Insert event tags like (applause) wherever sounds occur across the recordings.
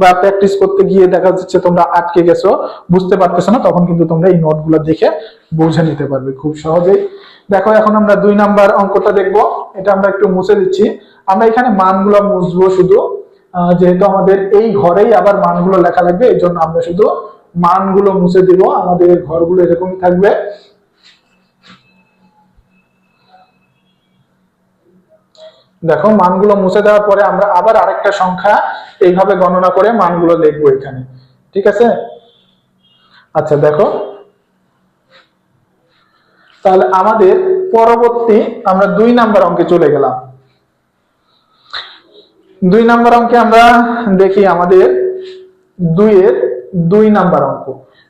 বা প্র্যাকটিস করতে গিয়ে দেখা যাচ্ছে তোমরা আটকে গেছো, বুঝতে পারতেছো না, তখন কিন্তু তোমরা এই নোটগুলো দেখে বুঝে নিতে পারবে খুব সহজেই। দেখো, এখন আমরা দুই নাম্বার অঙ্কটা দেখব। এটা আমরা একটু মুছে দিচ্ছি। আমরা এখানে মানগুলো মুছবো শুধু। যেহেতু আমাদের এই ঘরেই আবার মানগুলো লেখা লাগবে এই জন্য আমরা শুধু মানগুলো মুছে দিব। আমাদের ঘরগুলো এরকমই থাকবে। দেখো, মানগুলো মুছে দেওয়ার পরে আমরা আবার আরেকটা সংখ্যা এইভাবে গণনা করে মানগুলো লিখব এখানে। ঠিক আছে? আচ্ছা দেখো। তাহলে আমাদের পরবর্তী আমরা দুই নাম্বার অঙ্কে চলে গেলাম। দুই নাম্বার অঙ্কে আমরা দেখি আমাদের দুইয়ের দুই নাম্বার অঙ্ক।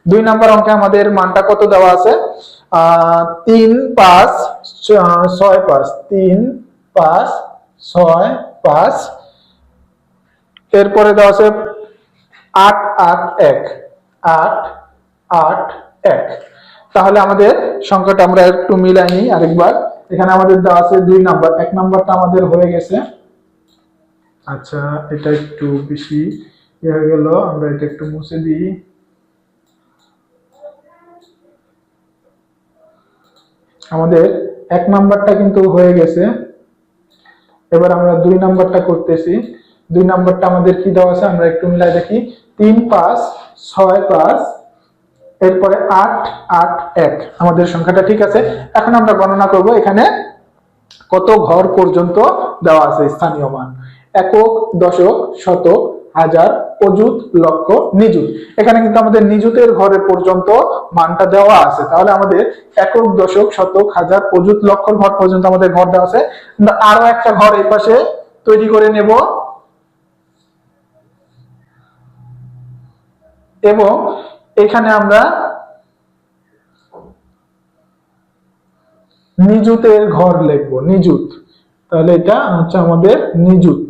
দুই নাম্বার অঙ্কে আমাদের মানটা কত দেওয়া আছে? আহ, তিন পাঁচ, ছয় পাঁচ, তিন পাঁচ ছয়, পাঁচ। এরপরে দেওয়া আছে আট আট, এক। আট আট, এক। তাহলে আমাদের সংখ্যাটা আমরা একটু মিলাই নিই আরেকবার। এখানে আমাদের দেওয়া আছে দুই নাম্বার। এক নাম্বারটা আমাদের হয়ে গেছে। আচ্ছা এটা একটু বেশি ইয়ে হয়ে গেল। আমরা এটা একটু মুছে দিই। আমাদের এক নাম্বারটা কিন্তু হয়ে গেছে। এবার আমরা দুই নাম্বারটা করতেছি। দুই নাম্বারটা আমাদের কি দেওয়া আছে? আমরা একটু মিলাই দেখি। তিন পাঁচ ছয় পাঁচ, এরপরে আট আট, এক। আমাদের সংখ্যাটা ঠিক আছে। এখন আমরা গণনা করব এখানে কত ঘর পর্যন্ত দেওয়া আছে স্থানীয় মান। একক, দশক, শতক, হাজার অযুত লক্ষ নিযুত। এখানে কিন্তু আমাদের নিযুতের ঘরের পর্যন্ত মানটা দেওয়া আছে। তাহলে আমাদের একক, দশক, শতক, হাজার, অযুত লক্ষ ঘর পর্যন্ত আমাদের ঘর দেওয়া আছে। আরও একটা ঘর এই পাশে তৈরি করে নেব। এবং এখানে আমরা নিযুতের ঘর লিখব, নিযুত। তাহলে এটা হচ্ছে আমাদের নিযুত।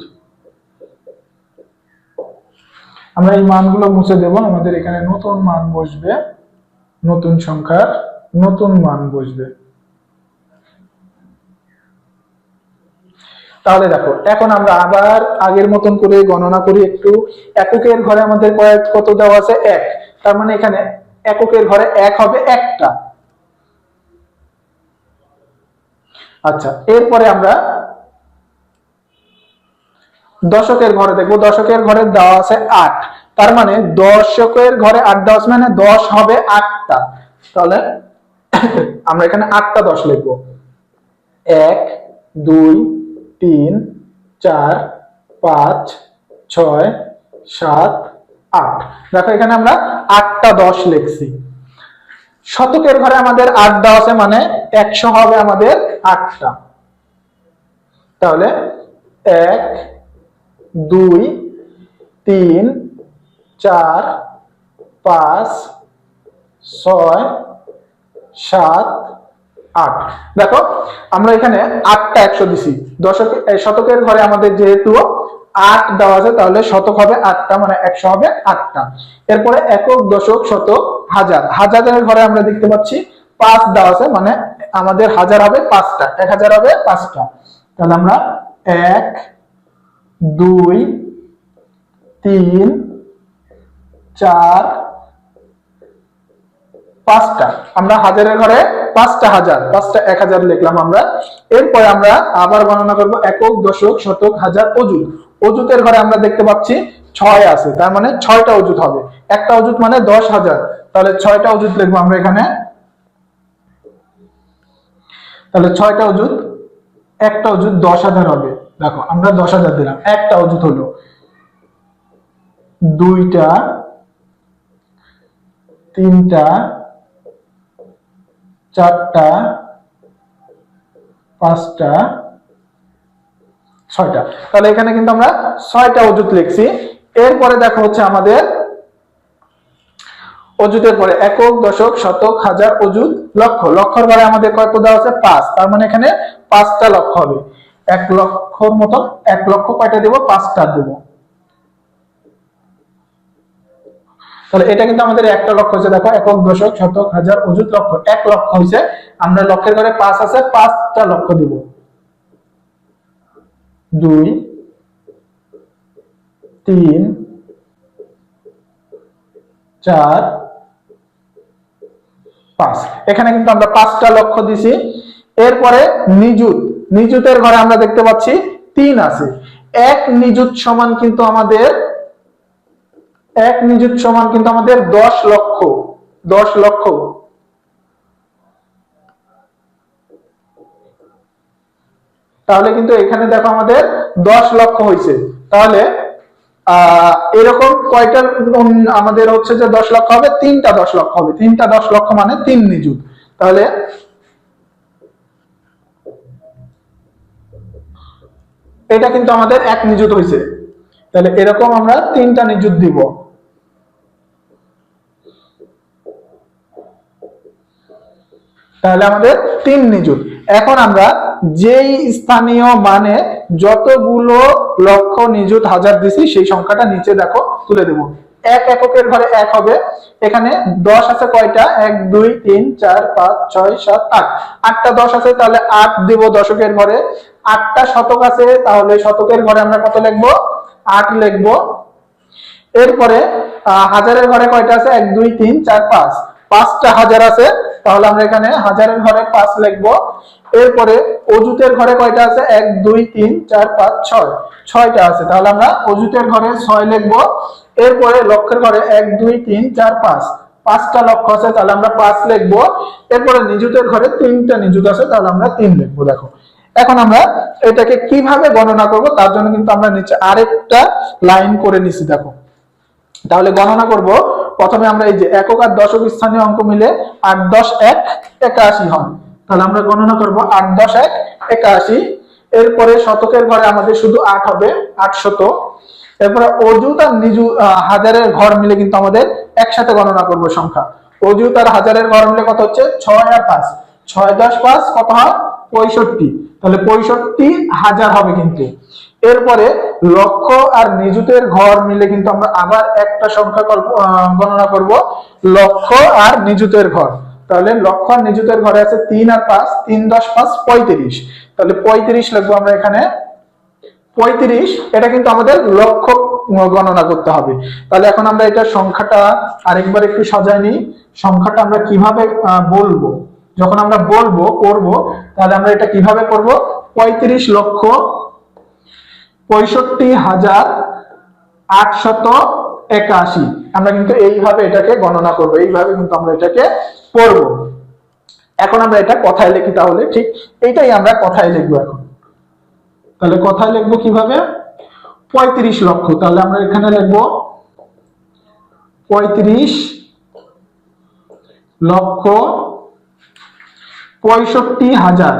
আমরা এই মানগুলো মুছে দেব, আমাদের এখানে নতুন মান বসবে, নতুন সংখ্যার নতুন মান বসবে। তাহলে দেখো, এখন আমরা আবার আগের মতন করে গণনা করি একটু। এককের ঘরে আমাদের কত দেওয়া আছে? এক। তার মানে এখানে এককের ঘরে এক হবে একটা। আচ্ছা এরপরে আমরা দশকের ঘরে দেখব, দশকের ঘরে দেওয়া আছে আট। তার মানে দশকের ঘরে আট দশ মানে দশ হবে আটটা। তাহলে (coughs) আমরা এখানে আটটা দশ লিখব। এক, দুই, তিন, চার, পাঁচ, ছয়, সাত, আট। দেখো এখানে আমরা আটটা দশ লিখছি। শতকের ঘরে আমাদের আট দেওয়া আছে মানে একশো হবে আমাদের আটটা। তাহলে এক দুই, তিন, চার, পাঁচ, ছয়, সাত, আট। দেখো, আমরা এখানে আটটা একশো দিছি। দশক শতকের ঘরে আমাদের যেহেতু আট দেওয়া আছে, তাহলে শতক হবে আটটা মানে একশো হবে আটটা। এরপরে একক দশক শতক হাজার। হাজারের ঘরে আমরা দেখতে পাচ্ছি পাঁচ দেওয়া আছে মানে আমাদের হাজার হবে পাঁচটা। এক হাজার হবে পাঁচটা। তাহলে আমরা এক দুই, তিন, চার, পাঁচটা। আমরা হাজারের ঘরে পাঁচটা হাজার, পাঁচটা এক হাজার লিখলাম আমরা। এরপরে আমরা আবার গণনা করব একক, দশক, শতক, হাজার অজুত অজুতের ঘরে আমরা দেখতে পাচ্ছি ছয় আছে, তার মানে ছয়টা অজুত হবে। একটা অজুত মানে দশ হাজার। তাহলে ছয়টা অজুত লিখব আমরা এখানে। তাহলে ছয়টা অজুত একটা অজুত দশ হাজার হবে। দেখো, আমরা দশ হাজার দিলাম। একটা অজুত হলো। দুইটা, তিনটা, চারটা, পাঁচটা, ছয়টা। তাহলে এখানে কিন্তু আমরা ছয়টা অজুত লিখছি। এরপরে দেখো হচ্ছে আমাদের অজুতের পরে একক, দশক, শতক, হাজার অজুত লক্ষ। লক্ষর পরে আমাদের কত দেওয়া আছে? পাঁচ। তার মানে এখানে পাঁচটা লক্ষ হবে। এক লক্ষর মতন, এক লক্ষ কয়টা দেবো? পাঁচটা দেবো। তাহলে এটা কিন্তু আমাদের একটা লক্ষ হয়েছে, দেখো, একক দশক, শতক, হাজার, অযুত লক্ষ। এক লক্ষ হয়েছে, আমরা লক্ষের ঘরে পাঁচ আছে, পাঁচটা লক্ষ দিব। দুই, তিন, চার, পাঁচ। এখানে কিন্তু আমরা পাঁচটা লক্ষ্য দিছি। এরপরে নিযুত। নিযুতের ঘরে আমরা দেখতে পাচ্ছি তিন আছে। এক নিযুত সমান কিন্তু আমাদের, এক নিযুত সমান কিন্তু আমাদের দশ লক্ষ দশ লক্ষ। তাহলে কিন্তু এখানে দেখো আমাদের দশ লক্ষ হয়েছে। তাহলে, আহ, এরকম কয়টা আমাদের হচ্ছে যে দশ লক্ষ হবে, তিনটা দশ লক্ষ হবে। তিনটা দশ লক্ষ মানে তিন নিযুত। তাহলে এটা কিন্তু আমাদের এক নিযুত হয়েছে তাহলে এরকম আমরা তিনটা নিযুত দিব। তাহলে আমাদের তিন নিযুত। এখন আমরা যেই স্থানীয় মানে যতগুলো লক্ষ নিযুত হাজার দিছি, সেই সংখ্যাটা নিচে দেখো, তুলে দেব। এক এককের ঘরে এক হবে। এখানে দশ আছে কয়টা? এক, দুই, তিন, চার, পাঁচ, ছয়, সাত, আট। আটটা দশ আছে, তাহলে আট দিব দশকের ঘরে। আটটা শতক আছে, তাহলে শতকের ঘরে আমরা কত লিখব? আট লিখব। এরপরে হাজারের ঘরে কয়টা আছে? এক, দুই, তিন, চার, পাঁচ। পাঁচটা হাজার আছে, তাহলে আমরা এখানে হাজারের ঘরে পাঁচ লিখব। এরপরে, অজুতের ঘরে কয়টা আছে? এক, দুই, তিন, চার, পাঁচ, ছয়। ছয়টা আছে, তাহলে আমরা অজুতের ঘরে ছয় লিখব। এরপরে লক্ষের ঘরে এক, দুই, তিন, চার, পাঁচ। পাঁচটা লক্ষ আছে, তাহলে আমরা পাঁচ লিখব। এরপরে, নিযুতের ঘরে তিনটা নিযুত আছে, তাহলে আমরা তিন লিখব, দেখো। এখন আমরা এটাকে কীভাবে গণনা করব, তার জন্য কিন্তু আমরা নিচে আরেকটা লাইন করে নিছি, দেখো। তাহলে গণনা করব, প্রথমে আমরা এই যে একক আর দশক স্থানীয় অঙ্ক মিলে আট দশ এক একাশি হয়। তাহলে আমরা গণনা করব আট দশ এক একাশি। এরপরে শতকের ঘরে আমাদের শুধু আট হবে আটশত এরপরে অজুত আর নিজু হাজারের ঘর মিলে কিন্তু আমাদের একসাথে গণনা করব সংখ্যা। অজুত আর হাজারের ঘর মিলে কত হচ্ছে? ছয় আর পাঁচ। ছয় দশ পাঁচ কত হয়? পঁয়ষট্টি। তাহলে পঁয়ষট্টি হাজার হবে কিন্তু। এরপরে লক্ষ আর নিযুতের ঘর মিলে কিন্তু আমরা আবার একটা সংখ্যা গণনা করব। লক্ষ আর নিযুতের ঘর। তাহলে লক্ষ আর নিযুতের ঘরে আছে তিন আর পাঁচ, তিন দশ পাঁচ, পঁয়ত্রিশ। তাহলে পঁয়ত্রিশ লিখব আমরা এখানে। পঁয়ত্রিশ, এটা কিন্তু আমাদের লক্ষ গণনা করতে হবে। তাহলে এখন আমরা এটা সংখ্যাটা আরেকবার একটু সাজাই নিই। সংখ্যাটা আমরা কীভাবে বলব? যখন আমরা বলব, করব, তাহলে আমরা এটা কীভাবে করব? পঁয়ত্রিশ লক্ষ পঁয়ষট্টি হাজার আটশত একাশি। আমরা কিন্তু এইভাবে এটাকে গণনা করব। এইভাবে কিন্তু আমরা এটাকে পড়ব এখন আমরা এটা কথায় লিখি তাহলে, ঠিক? এইটাই আমরা কথায় লিখব এখন। তাহলে কথায় লিখব কীভাবে? পঁয়ত্রিশ লক্ষ। তাহলে আমরা এখানে লিখব পঁয়ত্রিশ লক্ষ পঁয়ষট্টি হাজার।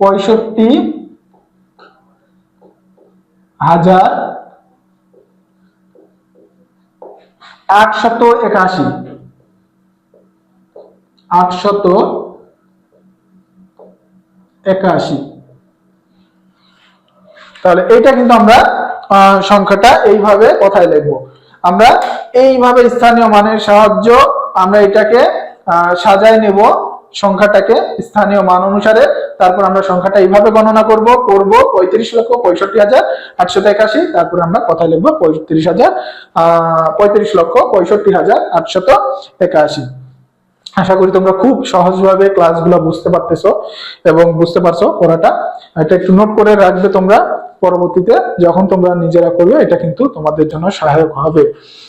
পঁয়ষট্টি হাজার আটশত একাশি। আটশত একাশি। তাহলে এটা কিন্তু আমরা সংখ্যাটা এইভাবে কথায় লিখব? আমরা এইভাবে স্থানীয় মানের সাহায্য আমরা এটাকে সাজায় নেব। সংখ্যাটাকে স্থানীয় মান অনুসারে, তারপর আমরা সংখ্যাটা এইভাবে গণনা করব করব পঁয়ত্রিশ লক্ষ পঁয়ষট্টি হাজার আটশো একাশি, তারপর আমরা কথায় লিখব পঁয়ত্রিশ হাজার, আহ লক্ষ পঁয়ষট্টি হাজার আটশত একাশি। আশা করি তোমরা খুব সহজভাবে ক্লাসগুলো বুঝতে পারতেছো এবং বুঝতে পারছ পড়াটা। এটা একটু নোট করে রাখবে তোমরা, পরবর্তীতে যখন তোমরা নিজেরা করবে, এটা কিন্তু তোমাদের জন্য সহায়ক হবে।